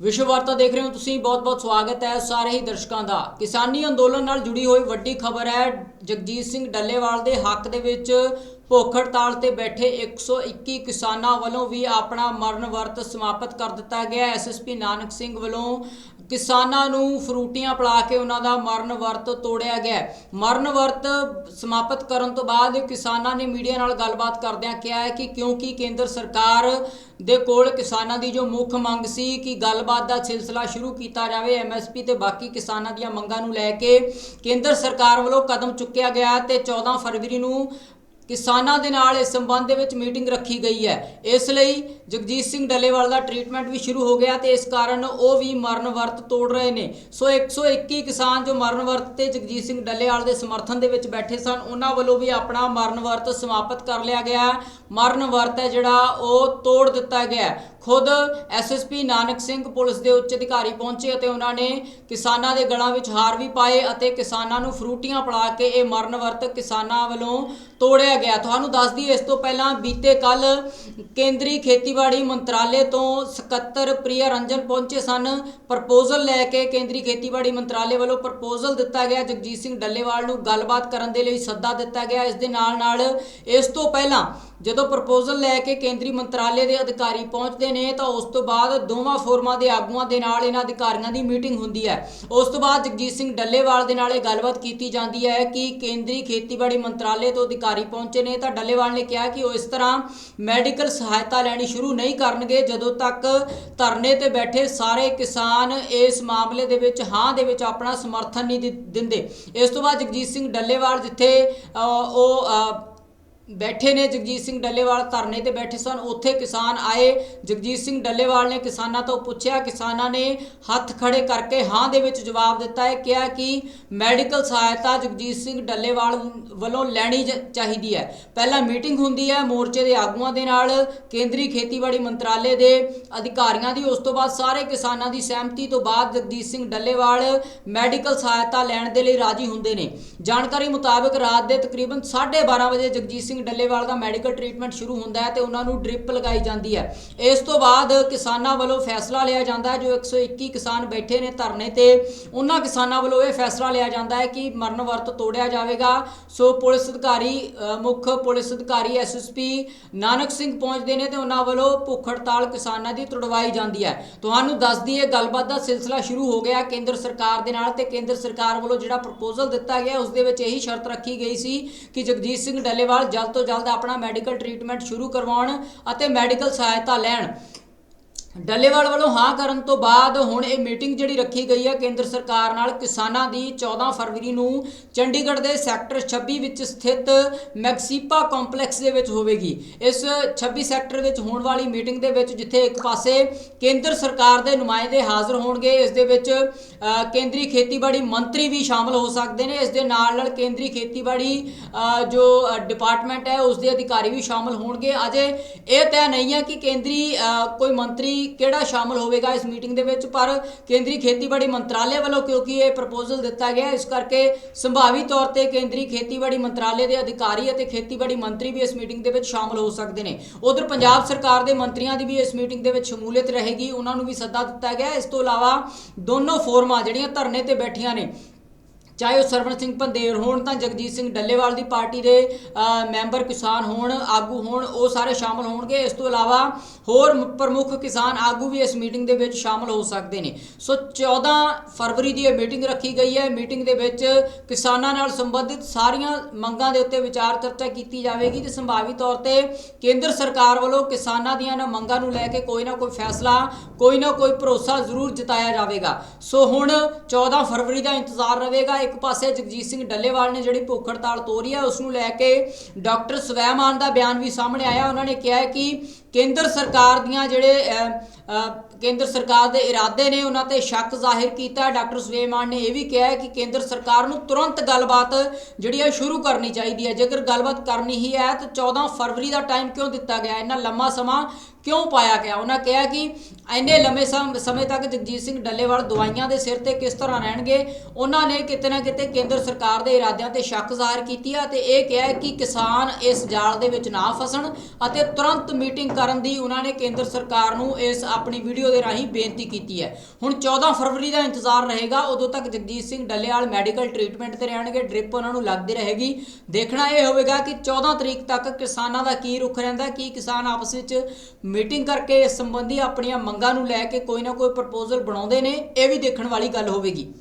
ਵਿਸ਼ਵ ਵਾਰਤਾ ਦੇਖ ਰਹੇ ਹੋ ਤੁਸੀਂ, ਬਹੁਤ-ਬਹੁਤ ਸਵਾਗਤ ਹੈ ਸਾਰੇ ਹੀ ਦਰਸ਼ਕਾਂ ਦਾ। ਕਿਸਾਨੀ ਅੰਦੋਲਨ ਨਾਲ ਜੁੜੀ ਹੋਈ ਵੱਡੀ ਖਬਰ ਹੈ, ਜਗਜੀਤ ਸਿੰਘ ਡੱਲੇਵਾਲ ਦੇ ਹੱਕ ਦੇ ਵਿੱਚ ਭੁੱਖ ਹੜਤਾਲ ਤੇ ਬੈਠੇ 121 ਕਿਸਾਨਾਂ ਵੱਲੋਂ ਵੀ ਆਪਣਾ ਮਰਨ ਵਰਤ ਸਮਾਪਤ ਕਰ ਦਿੱਤਾ ਗਿਆ। ਐਸਐਸਪੀ ਨਾਨਕ ਸਿੰਘ ਵੱਲੋਂ ਕਿਸਾਨਾਂ ਨੂੰ ਫਰੂਟੀਆਂ ਪਿਲਾ ਕੇ ਉਹਨਾਂ ਦਾ ਮਰਨ ਵਰਤ ਤੋੜਿਆ ਗਿਆ ਮਰਨ ਵਰਤ ਸਮਾਪਤ ਕਰਨ ਤੋਂ ਬਾਅਦ ਕਿਸਾਨਾਂ ਨੇ ਮੀਡੀਆ ਨਾਲ ਗੱਲਬਾਤ ਕਰਦਿਆਂ ਕਿਹਾ ਹੈ ਕਿ ਕਿਉਂਕਿ ਕੇਂਦਰ ਸਰਕਾਰ ਦੇ ਕੋਲ ਕਿਸਾਨਾਂ ਦੀ ਜੋ ਮੁੱਖ ਮੰਗ ਸੀ ਕਿ ਗੱਲਬਾਤ ਦਾ ਸਿਲਸਿਲਾ ਸ਼ੁਰੂ ਕੀਤਾ ਜਾਵੇ ਐਮਐਸਪੀ ਤੇ ਬਾਕੀ ਕਿਸਾਨਾਂ ਦੀਆਂ ਮੰਗਾਂ ਨੂੰ ਲੈ ਕੇ ਕੇਂਦਰ ਸਰਕਾਰ ਵੱਲੋਂ ਕਦਮ ਚੁੱਕਿਆ ਗਿਆ ਤੇ 14 ਫਰਵਰੀ ਨੂੰ ਕਿਸਾਨਾਂ ਦੇ ਨਾਲ ਇਸ ਸੰਬੰਧ ਦੇ ਵਿੱਚ ਮੀਟਿੰਗ ਰੱਖੀ ਗਈ ਹੈ। ਇਸ ਲਈ ਜਗਜੀਤ ਸਿੰਘ ਡੱਲੇਵਾਲ ਦਾ ਟ੍ਰੀਟਮੈਂਟ ਵੀ ਸ਼ੁਰੂ ਹੋ ਗਿਆ ਤੇ ਇਸ ਕਾਰਨ ਉਹ ਵੀ ਮਰਨ ਵਰਤ ਤੋੜ ਰਹੇ ਨੇ। ਸੋ 121 ਕਿਸਾਨ ਜੋ ਮਰਨ ਵਰਤ ਤੇ ਜਗਜੀਤ ਸਿੰਘ ਡੱਲੇਵਾਲ ਦੇ ਸਮਰਥਨ ਦੇ ਵਿੱਚ ਬੈਠੇ ਸਨ, ਉਹਨਾਂ ਵੱਲੋਂ ਵੀ ਆਪਣਾ ਮਰਨ ਵਰਤ ਸਮਾਪਤ ਕਰ ਲਿਆ ਗਿਆ ਮਰਨ ਵਰਤ ਹੈ ਜਿਹੜਾ ਉਹ ਤੋੜ ਦਿੱਤਾ ਗਿਆ ਖੁਦ ਐਸਐਸਪੀ ਨਾਨਕ ਸਿੰਘ ਪੁਲਿਸ ਦੇ ਉੱਚ ਅਧਿਕਾਰੀ ਪਹੁੰਚੇ ਅਤੇ ਉਹਨਾਂ ਨੇ ਕਿਸਾਨਾਂ ਦੇ ਗਲਾਂ ਵਿੱਚ ਹਾਰ ਵੀ ਪਾਏ ਅਤੇ ਕਿਸਾਨਾਂ ਨੂੰ ਫਰੂਟੀਆਂ ਪਿਲਾ ਕੇ ਇਹ ਮਰਨ ਵਰਤ ਕਿਸਾਨਾਂ ਵੱਲੋਂ ਤੋੜਿਆ ਗਿਆ। ਤੁਹਾਨੂੰ ਦੱਸ ਦਈਏ, ਇਸ ਤੋਂ ਪਹਿਲਾਂ ਬੀਤੇ ਕੱਲ ਕੇਂਦਰੀ ਖੇਤੀਬਾੜੀ ਮੰਤਰਾਲੇ ਤੋਂ ਸਕੱਤਰ ਪ੍ਰਿਆ ਰੰਜਨ ਪਹੁੰਚੇ ਸਨ। ਪ੍ਰਪੋਜ਼ਲ ਲੈ ਕੇ ਕੇਂਦਰੀ ਖੇਤੀਬਾੜੀ ਮੰਤਰਾਲੇ ਵੱਲੋਂ ਪ੍ਰਪੋਜ਼ਲ ਦਿੱਤਾ ਗਿਆ। ਜਗਜੀਤ ਸਿੰਘ ਡੱਲੇਵਾਲ ਨੂੰ ਗੱਲਬਾਤ ਕਰਨ ਦੇ ਲਈ ਸੱਦਾ ਦਿੱਤਾ ਗਿਆ। ਇਸ ਦੇ ਨਾਲ ਨਾਲ ਇਸ ਤੋਂ ਪਹਿਲਾਂ ਜਦੋਂ ਪ੍ਰਪੋਜ਼ਲ ਲੈ ਕੇ ਕੇਂਦਰੀ ਮੰਤਰਾਲੇ ਦੇ ਅਧਿਕਾਰੀ ਪਹੁੰਚਦੇ ਨੇ ਤਾਂ ਉਸ ਤੋਂ ਬਾਅਦ ਦੋਵਾਂ ਫੋਰਮਾਂ ਦੇ ਆਗੂਆਂ ਦੇ ਨਾਲ ਇਹਨਾਂ ਅਧਿਕਾਰੀਆਂ ਦੀ ਮੀਟਿੰਗ ਹੁੰਦੀ ਹੈ। ਉਸ ਤੋਂ ਬਾਅਦ ਜਗਜੀਤ ਸਿੰਘ ਡੱਲੇਵਾਲ ਦੇ ਨਾਲ ਇਹ ਗੱਲਬਾਤ ਕੀਤੀ ਜਾਂਦੀ ਹੈ ਕਿ ਕੇਂਦਰੀ ਖੇਤੀਬਾੜੀ ਮੰਤਰਾਲੇ ਤੋਂ ਅਧਿਕਾਰੀ ਪਹੁੰਚੇ ਨੇ ਤਾਂ ਡੱਲੇਵਾਲ ਨੇ ਕਿਹਾ ਕਿ ਉਹ ਇਸ ਤਰ੍ਹਾਂ ਮੈਡੀਕਲ ਸਹਾਇਤਾ ਲੈਣੀ ਸ਼ੁਰੂ ਨਹੀਂ ਕਰਨਗੇ। ਜਦੋਂ ਤੱਕ ਧਰਨੇ ਤੇ ਬੈਠੇ ਸਾਰੇ ਕਿਸਾਨ ਇਸ ਮਾਮਲੇ ਦੇ ਵਿੱਚ ਹਾਂ ਦੇ ਵਿੱਚ ਆਪਣਾ ਸਮਰਥਨ ਨਹੀਂ ਦਿੰਦੇ। ਇਸ ਤੋਂ ਬਾਅਦ ਜਗਜੀਤ ਸਿੰਘ ਡੱਲੇਵਾਲ ਜਿੱਥੇ ਉਹ ਬੈਠੇ ਨੇ ਜਗਜੀਤ ਸਿੰਘ ਡੱਲੇਵਾਲ ਧਰਨੇ ਤੇ ਬੈਠੇ ਸਨ। ਉੱਥੇ ਕਿਸਾਨ ਆਏ। ਜਗਜੀਤ ਸਿੰਘ ਡੱਲੇਵਾਲ ਨੇ ਕਿਸਾਨਾਂ ਤੋਂ ਪੁੱਛਿਆ। ਕਿਸਾਨਾਂ ਨੇ ਹੱਥ ਖੜੇ ਕਰਕੇ ਹਾਂ ਦੇ ਵਿੱਚ ਜਵਾਬ ਦਿੱਤਾ। ਹੈ ਕਿਹਾ ਕਿ ਮੈਡੀਕਲ ਸਹਾਇਤਾ ਜਗਜੀਤ ਸਿੰਘ ਡੱਲੇਵਾਲ ਵੱਲੋਂ ਲੈਣੀ ਚਾਹੀਦੀ ਹੈ। ਪਹਿਲਾਂ ਮੀਟਿੰਗ ਹੁੰਦੀ ਹੈ ਮੋਰਚੇ ਦੇ ਆਗੂਆਂ ਦੇ ਨਾਲ। ਕੇਂਦਰੀ ਖੇਤੀਬਾੜੀ ਮੰਤਰਾਲੇ ਦੇ ਅਧਿਕਾਰੀਆਂ ਦੀ। ਉਸ ਤੋਂ ਬਾਅਦ ਸਾਰੇ ਕਿਸਾਨਾਂ ਦੀ ਸਹਿਮਤੀ ਤੋਂ ਬਾਅਦ ਜਗਜੀਤ ਸਿੰਘ ਡੱਲੇਵਾਲ ਮੈਡੀਕਲ ਸਹਾਇਤਾ ਲੈਣ ਦੇ ਲਈ ਰਾਜੀ ਹੁੰਦੇ ਨੇ। ਜਾਣਕਾਰੀ ਮੁਤਾਬਕ ਰਾਤ ਦੇ ਤਕਰੀਬਨ 12:30 ਵਜੇ ਜਗਜੀਤ ਸਿੰਘ ਡੱਲੇਵਾਲ ਦਾ ਮੈਡੀਕਲ ਟ੍ਰੀਟਮੈਂਟ ਸ਼ੁਰੂ ਹੁੰਦਾ ਹੈ ਤੇ ਉਹਨਾਂ ਨੂੰ ਡ੍ਰਿਪ ਲਗਾਈ ਜਾਂਦੀ ਹੈ। ਇਸ ਤੋਂ ਬਾਅਦ ਕਿਸਾਨਾਂ ਵੱਲੋਂ ਫੈਸਲਾ ਲਿਆ ਜਾਂਦਾ ਹੈ, ਜੋ 121 ਕਿਸਾਨ ਬੈਠੇ ਨੇ ਧਰਨੇ ਤੇ, ਉਹਨਾਂ ਕਿਸਾਨਾਂ ਵੱਲੋਂ ਇਹ ਫੈਸਲਾ ਲਿਆ ਜਾਂਦਾ ਹੈ ਕਿ ਮਰਨ ਵਰਤ ਤੋੜਿਆ ਜਾਵੇਗਾ। ਸੋ ਪੁਲਿਸ ਅਧਿਕਾਰੀ ਮੁੱਖ ਪੁਲਿਸ ਅਧਿਕਾਰੀ ਐਸਐਸਪੀ ਨਾਨਕ ਸਿੰਘ ਪਹੁੰਚਦੇ ਨੇ ਤੇ ਉਹਨਾਂ ਵੱਲੋਂ ਭੁੱਖ ਹੜਤਾਲ ਕਿਸਾਨਾਂ ਦੀ ਤੁੜਵਾਈ ਜਾਂਦੀ ਹੈ। ਤੁਹਾਨੂੰ ਦੱਸ ਦਈਏ, ਗੱਲਬਾਤ ਦਾ ਸਿਲਸਿਲਾ ਸ਼ੁਰੂ ਹੋ ਗਿਆ ਕੇਂਦਰ ਸਰਕਾਰ ਦੇ ਨਾਲ ਤੇ ਕੇਂਦਰ ਸਰਕਾਰ ਵੱਲੋਂ ਜਿਹੜਾ ਪ੍ਰਪੋਜ਼ਲ ਦਿੱਤਾ ਗਿਆ, ਉਸ ਦੇ ਵਿੱਚ ਇਹੀ ਸ਼ਰਤ ਰੱਖੀ ਗਈ ਸੀ ਕਿ ਜਗਜੀਤ ਸਿੰਘ ਡੱਲੇਵਾਲ ਜਲਦ ਤੋਂ ਜਲਦ ਆਪਣਾ ਮੈਡੀਕਲ ਟ੍ਰੀਟਮੈਂਟ ਸ਼ੁਰੂ ਕਰਵਾਉਣ ਅਤੇ ਮੈਡੀਕਲ ਸਹਾਇਤਾ ਲੈਣ। ਡੱਲੇਵਾਲ ਵੱਲੋਂ ਹਾਂ ਕਰਨ ਤੋਂ ਬਾਅਦ ਹੁਣ ਇਹ ਮੀਟਿੰਗ ਜਿਹੜੀ ਰੱਖੀ ਗਈ ਹੈ, ਕੇਂਦਰ ਸਰਕਾਰ ਨਾਲ ਕਿਸਾਨਾਂ ਦੀ 14 ਫਰਵਰੀ ਨੂੰ ਚੰਡੀਗੜ੍ਹ ਦੇ ਸੈਕਟਰ 26 ਵਿੱਚ ਸਥਿਤ ਮੈਕਸੀਪਾ ਕੰਪਲੈਕਸ ਦੇ ਵਿੱਚ ਹੋਵੇਗੀ। ਇਸ 26 ਸੈਕਟਰ ਵਿੱਚ ਹੋਣ ਵਾਲੀ ਮੀਟਿੰਗ ਦੇ ਵਿੱਚ ਜਿੱਥੇ ਇੱਕ ਪਾਸੇ ਕੇਂਦਰ ਸਰਕਾਰ ਦੇ ਨੁਮਾਇੰਦੇ ਹਾਜ਼ਰ ਹੋਣਗੇ, ਇਸ ਦੇ ਵਿੱਚ ਕੇਂਦਰੀ ਖੇਤੀਬਾੜੀ ਮੰਤਰੀ ਵੀ ਸ਼ਾਮਲ ਹੋ ਸਕਦੇ ਨੇ। ਇਸ ਦੇ ਨਾਲ ਨਾਲ ਕੇਂਦਰੀ ਖੇਤੀਬਾੜੀ ਜੋ ਡਿਪਾਰਟਮੈਂਟ ਹੈ, ਉਸ ਦੇ ਅਧਿਕਾਰੀ ਵੀ ਸ਼ਾਮਲ ਹੋਣਗੇ। ਅਜੇ ਇਹ ਤੈਅ ਨਹੀਂ ਹੈ ਕਿ ਕੇਂਦਰੀ ਕੋਈ ਮੰਤਰੀ ਕਿਹੜਾ ਸ਼ਾਮਲ ਹੋਵੇਗਾ ਇਸ ਮੀਟਿੰਗ ਦੇ ਵਿੱਚ, ਪਰ ਕੇਂਦਰੀ ਖੇਤੀਬਾੜੀ ਮੰਤਰਾਲੇ ਵੱਲੋਂ ਕਿਉਂਕਿ ਇਹ ਪ੍ਰਪੋਜ਼ਲ ਦਿੱਤਾ ਗਿਆ ਇਸ ਕਰਕੇ ਸੰਭਾਵੀ ਤੌਰ ਤੇ ਕੇਂਦਰੀ ਖੇਤੀਬਾੜੀ ਮੰਤਰਾਲੇ ਦੇ ਅਧਿਕਾਰੀ ਅਤੇ ਖੇਤੀਬਾੜੀ ਮੰਤਰੀ ਵੀ ਇਸ ਮੀਟਿੰਗ ਦੇ ਵਿੱਚ ਸ਼ਾਮਲ ਹੋ ਸਕਦੇ ਨੇ। ਉਧਰ ਪੰਜਾਬ ਸਰਕਾਰ ਦੇ ਮੰਤਰੀਆਂ ਦੀ ਵੀ ਇਸ ਮੀਟਿੰਗ ਦੇ ਵਿੱਚ ਸ਼ਮੂਲੀਅਤ ਰਹੇਗੀ, ਉਹਨਾਂ ਨੂੰ ਵੀ ਸੱਦਾ ਦਿੱਤਾ ਗਿਆ ਇਸ ਤੋਂ ਇਲਾਵਾ ਦੋਨੋਂ ਫੋਰਮਾਂ ਜਿਹੜੀਆਂ ਧਰਨੇ ਤੇ ਬੈਠੀਆਂ ਨੇ ਚਾਹੇ ਉਹ ਸਰਵਣ ਸਿੰਘ ਪੰਦੇਰ ਹੋਣ ਤਾਂ ਜਗਜੀਤ ਸਿੰਘ ਡੱਲੇਵਾਲ ਦੀ ਪਾਰਟੀ ਦੇ ਮੈਂਬਰ ਕਿਸਾਨ ਹੋਣ, ਆਗੂ ਹੋਣ, ਉਹ ਸਾਰੇ ਸ਼ਾਮਲ ਹੋਣਗੇ। ਇਸ ਤੋਂ ਇਲਾਵਾ ਹੋਰ ਪ੍ਰਮੁੱਖ ਕਿਸਾਨ ਆਗੂ ਵੀ ਇਸ ਮੀਟਿੰਗ ਦੇ ਵਿੱਚ ਸ਼ਾਮਲ ਹੋ ਸਕਦੇ ਨੇ। ਸੋ 14 ਫਰਵਰੀ ਦੀ ਇਹ ਮੀਟਿੰਗ ਰੱਖੀ ਗਈ ਹੈ। ਮੀਟਿੰਗ ਦੇ ਵਿੱਚ ਕਿਸਾਨਾਂ ਨਾਲ ਸੰਬੰਧਿਤ ਸਾਰੀਆਂ ਮੰਗਾਂ ਦੇ ਉੱਤੇ ਵਿਚਾਰ ਚਰਚਾ ਕੀਤੀ ਜਾਵੇਗੀ ਤੇ ਸੰਭਾਵੀ ਤੌਰ ਤੇ ਕੇਂਦਰ ਸਰਕਾਰ ਵੱਲੋਂ ਕਿਸਾਨਾਂ ਦੀਆਂ ਇਹਨਾਂ ਮੰਗਾਂ ਨੂੰ ਲੈ ਕੇ ਕੋਈ ਨਾ ਕੋਈ ਫੈਸਲਾ, ਕੋਈ ਨਾ ਕੋਈ ਭਰੋਸਾ ਜ਼ਰੂਰ ਜਤਾਇਆ ਜਾਵੇਗਾ। ਸੋ ਹੁਣ 14 ਫਰਵਰੀ ਦਾ ਇੰਤਜ਼ਾਰ ਰਹੇਗਾ। ਇੱਕ ਪਾਸੇ ਜਗਜੀਤ ਸਿੰਘ ਡੱਲੇਵਾਲ ਨੇ ਜਿਹੜੀ ਭੁੱਖ ਹੜਤਾਲ ਤੋਰੀ ਹੈ ਉਸ ਨੂੰ ਲੈ ਕੇ ਡਾਕਟਰ ਸਵੈਮਾਨ ਦਾ ਬਿਆਨ ਵੀ ਸਾਹਮਣੇ ਆਇਆ। ਉਹਨਾਂ ਨੇ ਕਿਹਾ ਕਿ ਕੇਂਦਰ ਸਰਕਾਰ ਦੀਆਂ ਜਿਹੜੇ ਕੇਂਦਰ ਸਰਕਾਰ ਦੇ ਇਰਾਦੇ ਨੇ ਉਹਨਾਂ ਤੇ ਸ਼ੱਕ ਜ਼ਾਹਿਰ ਕੀਤਾ। ਹੈ। ਡਾਕਟਰ ਸਵੇਮਾਨ ਨੇ ਇਹ ਵੀ ਕਿਹਾ ਹੈ ਕਿ ਕੇਂਦਰ ਸਰਕਾਰ ਨੂੰ ਤੁਰੰਤ ਗੱਲਬਾਤ ਜਿਹੜੀ ਹੈ ਸ਼ੁਰੂ ਕਰਨੀ ਚਾਹੀਦੀ ਹੈ। ਜੇਕਰ ਗੱਲਬਾਤ ਕਰਨੀ ਹੀ ਹੈ ਤਾਂ 14 ਫਰਵਰੀ ਦਾ ਟਾਈਮ ਕਿਉਂ ਦਿੱਤਾ ਗਿਆ? ਇੰਨਾ ਲੰਮਾ ਸਮਾਂ ਕਿਉਂ ਪਾਇਆ ਗਿਆ? ਉਹਨਾਂ ਕਿਹਾ ਕਿ ਇੰਨੇ ਲੰਮੇ ਸਮ- ਸਮੇਂ ਤੱਕ ਜਗਜੀਤ ਸਿੰਘ ਡੱਲੇਵਾਲ ਦਵਾਈਆਂ ਦੇ ਸਿਰ ਤੇ ਕਿਸ ਤਰ੍ਹਾਂ ਰਹਿਣਗੇ? ਉਹਨਾਂ ਨੇ ਕਿਤੇ ਨਾ ਕਿਤੇ ਕੇਂਦਰ ਸਰਕਾਰ ਦੇ ਇਰਾਦਿਆਂ ਤੇ ਸ਼ੱਕ ਜ਼ਾਹਿਰ ਕੀਤੀ ਹੈ ਤੇ ਇਹ ਕਿਹਾ ਕਿ ਕਿਸਾਨ ਇਸ ਜਾਲ ਦੇ ਵਿੱਚ ਨਾ ਫਸਣ ਅਤੇ ਤੁਰੰਤ ਮੀਟਿੰਗ ਕਰਨ ਦੀ ਉਹਨਾਂ ਨੇ ਕੇਂਦਰ ਸਰਕਾਰ ਨੂੰ ਇਸ ਆਪਣੀ ਵੀਡੀਓ ਦੇ ਰਾਹੀਂ ਬੇਨਤੀ ਕੀਤੀ ਹੈ। ਹੁਣ 14 ਫਰਵਰੀ ਦਾ ਇੰਤਜ਼ਾਰ ਰਹੇਗਾ, ਉਦੋਂ ਤੱਕ ਜਗਜੀਤ ਸਿੰਘ ਡੱਲੇਵਾਲ ਮੈਡੀਕਲ ਟ੍ਰੀਟਮੈਂਟ ਤੇ ਰਹਿਣਗੇ, ਡ੍ਰਿਪ ਉਹਨਾਂ ਨੂੰ ਲੱਗਦੀ ਰਹੇਗੀ। ਦੇਖਣਾ ਇਹ ਹੋਵੇਗਾ ਕਿ 14 ਤਰੀਕ ਤੱਕ ਕਿਸਾਨਾਂ ਦਾ ਕੀ ਰੁਖ ਰਹਿੰਦਾ ਕੀ ਕਿਸਾਨ ਆਪਸ ਵਿੱਚ ਮੀਟਿੰਗ ਕਰਕੇ ਇਸ ਸੰਬੰਧੀ ਆਪਣੀਆਂ ਮੰਗਾਂ ਨੂੰ ਲੈ ਕੇ ਕੋਈ ਨਾ ਕੋਈ ਪ੍ਰਪੋਜ਼ਲ ਬਣਾਉਂਦੇ ਨੇ, ਇਹ ਵੀ ਦੇਖਣ ਵਾਲੀ ਗੱਲ ਹੋਵੇਗੀ।